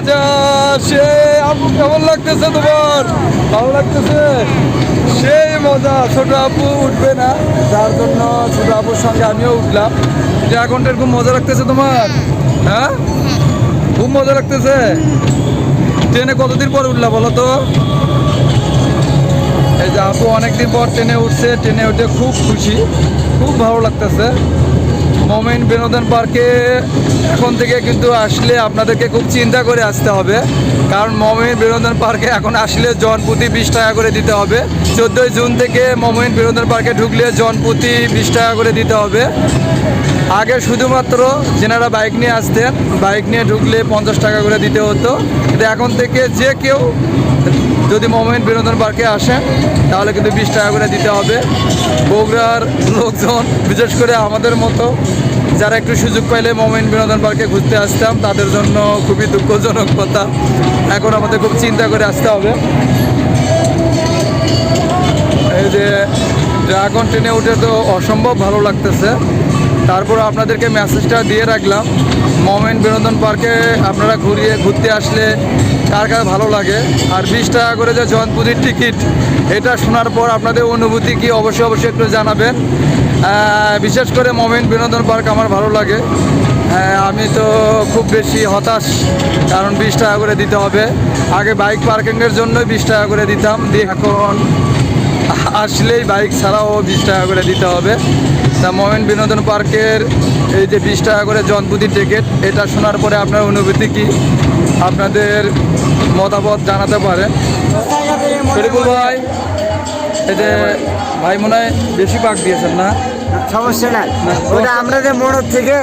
মজা, সে আপু কেমন লাগতেছে তোমার? ভালো লাগতেছে? সেই মজা, ছোট আপু উঠবে না। যার জন্য ছোট আপুর সঙ্গে আমিও উঠলাম। ড্রাগনটার খুব মজা লাগতেছে তোমার? হ্যাঁ? খুব মজা লাগতেছে? ট্রেনে কতদিন পর উঠলা বলো তো? এই যে আপু অনেকদিন পর ট্রেনে উঠছে, ট্রেনে উঠে খুব খুশি। খুব ভালো লাগতেছে। মোমেন বিনোদন পার্কে এখন থেকে কিন্তু আসলে আপনাদেরকে খুব চিন্তা করে আসতে হবে। কারণ মোমেন বিনোদন পার্কে এখন আসলে জন প্রতি বিশ টাকা করে দিতে হবে। চোদ্দোই জুন থেকে মোমেন বিনোদন পার্কে ঢুকলে জন প্রতি বিশ টাকা করে দিতে হবে। আগে শুধুমাত্র যেনারা বাইক নিয়ে আসতেন, বাইক নিয়ে ঢুকলে পঞ্চাশ টাকা করে দিতে হতো। কিন্তু এখন থেকে যে কেউ যদি মোমেন্ট বিনোদন পার্কে আসেন তাহলে কিন্তু বিশ টাকা করে দিতে হবে। বগুড়ার লোকজন, বিশেষ করে আমাদের মতো, যারা একটু সুযোগ পাইলে মোমেন্ট বিনোদন পার্কে ঘুরতে আসতাম, তাদের জন্য খুবই দুঃখজনক কথা। এখন আমাদের খুব চিন্তা করে আসতে হবে। এই যে ড্রাগন ট্রেনে উঠে তো অসম্ভব ভালো লাগতেছে। তারপর আপনাদেরকে মেসেজটা দিয়ে রাখলাম। মোমেন্ট বিনোদন পার্কে আপনারা ঘুরিয়ে, ঘুরতে আসলে কার কার ভালো লাগে? আর বিশ টাকা করে যে জয়ন্তপুরীর টিকিট, এটা শোনার পর আপনাদের অনুভূতি কি অবশ্যই অবশ্যই একটু জানাবেন। বিশেষ করে মোমেন্ট বিনোদন পার্ক আমার ভালো লাগে। আমি তো খুব বেশি হতাশ, কারণ বিশ টাকা করে দিতে হবে। আগে বাইক পার্কিংয়ের জন্যই বিশ টাকা করে দিতাম, দিয়ে এখন আসলেই বাইক ছাড়াও বিশ টাকা করে দিতে হবে। তা মোমেন বিনোদন পার্কের এই যে বিশ টাকা করে জনপুতি টিকিট, এটা শোনার পরে আপনার অনুভূতি কি? আপনাদের মতামত জানাতে পারে শরীফুল ভাই এই যে ভাই মনে হয় বেশি পাক দিয়েছেন না? সমস্যা নাই। ওটা আমরা যে মোড়র থেকে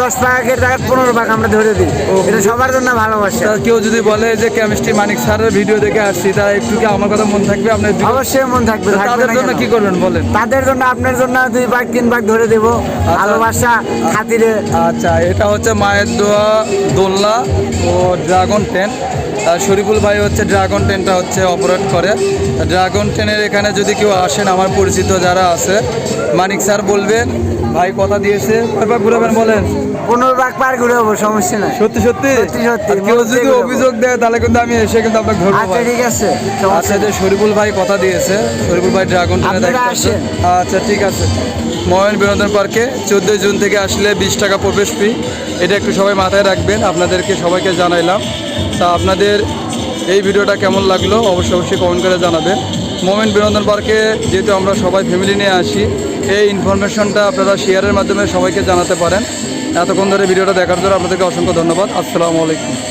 দশ পাকের জায়গায় পনেরো পাক আমরা ধরে দিই। এটা সবার জন্য ভালোবাসা কেউ যদি বলে যে কেমিস্ট্রি মানিক স্যারের ভিডিও দেখে আসছি তা একটু কি আমার কথা মন থাকবে? আপনার অবশ্যই মন থাকবে তাদের জন্য কি করবেন বলেন? তাদের জন্য আপনার জন্য দুই পাক তিন পাক ধরে দেব। ভালোবাসা খাতিরে। আচ্ছা এটা হচ্ছে মায়ের দোয়া দোলনা ও ড্রাগন টেন আর শরীফুল ভাই হচ্ছে ড্রাগন টেনটা হচ্ছে অপারেট করে ড্রাগন টেনের এখানে যদি কেউ আসেন আমার পরিচিত যারা আছে মানিক স্যার বলবেন ভাই কথা দিয়েছে কয়বার ঘুরাবেন বলেন পনেরো পার সমস্যা নাই সত্যি সত্যি সত্যি, সত্যি। কেউ যদি অভিযোগ দেয় তাহলে কিন্তু আমি এসে কিন্তু আপনাকে ধরবো আচ্ছা ঠিক আছে আচ্ছা যে। শরীফুল ভাই কথা দিয়েছে শরীফুল ভাই ড্রাগন। আসেন। আচ্ছা ঠিক আছে ময়ন বিনোদন পার্কে চোদ্দোই জুন থেকে আসলে বিশ টাকা প্রবেশ ফি এটা একটু সবাই মাথায় রাখবেন, আপনাদেরকে সবাইকে জানাইলাম। তা আপনাদের এই ভিডিওটা কেমন লাগল অবশ্যই অবশ্যই কমেন্ট করে জানাবেন। মোমেন্ট বিনোদন পার্কে যেহেতু আমরা সবাই ফ্যামিলি নিয়ে আসি, এই ইনফরমেশনটা আপনারা শেয়ারের মাধ্যমে সবাইকে জানাতে পারেন। এতক্ষণ ধরে ভিডিওটা দেখার জন্য আপনাদেরকে অসংখ্য ধন্যবাদ। আসসালামু আলাইকুম।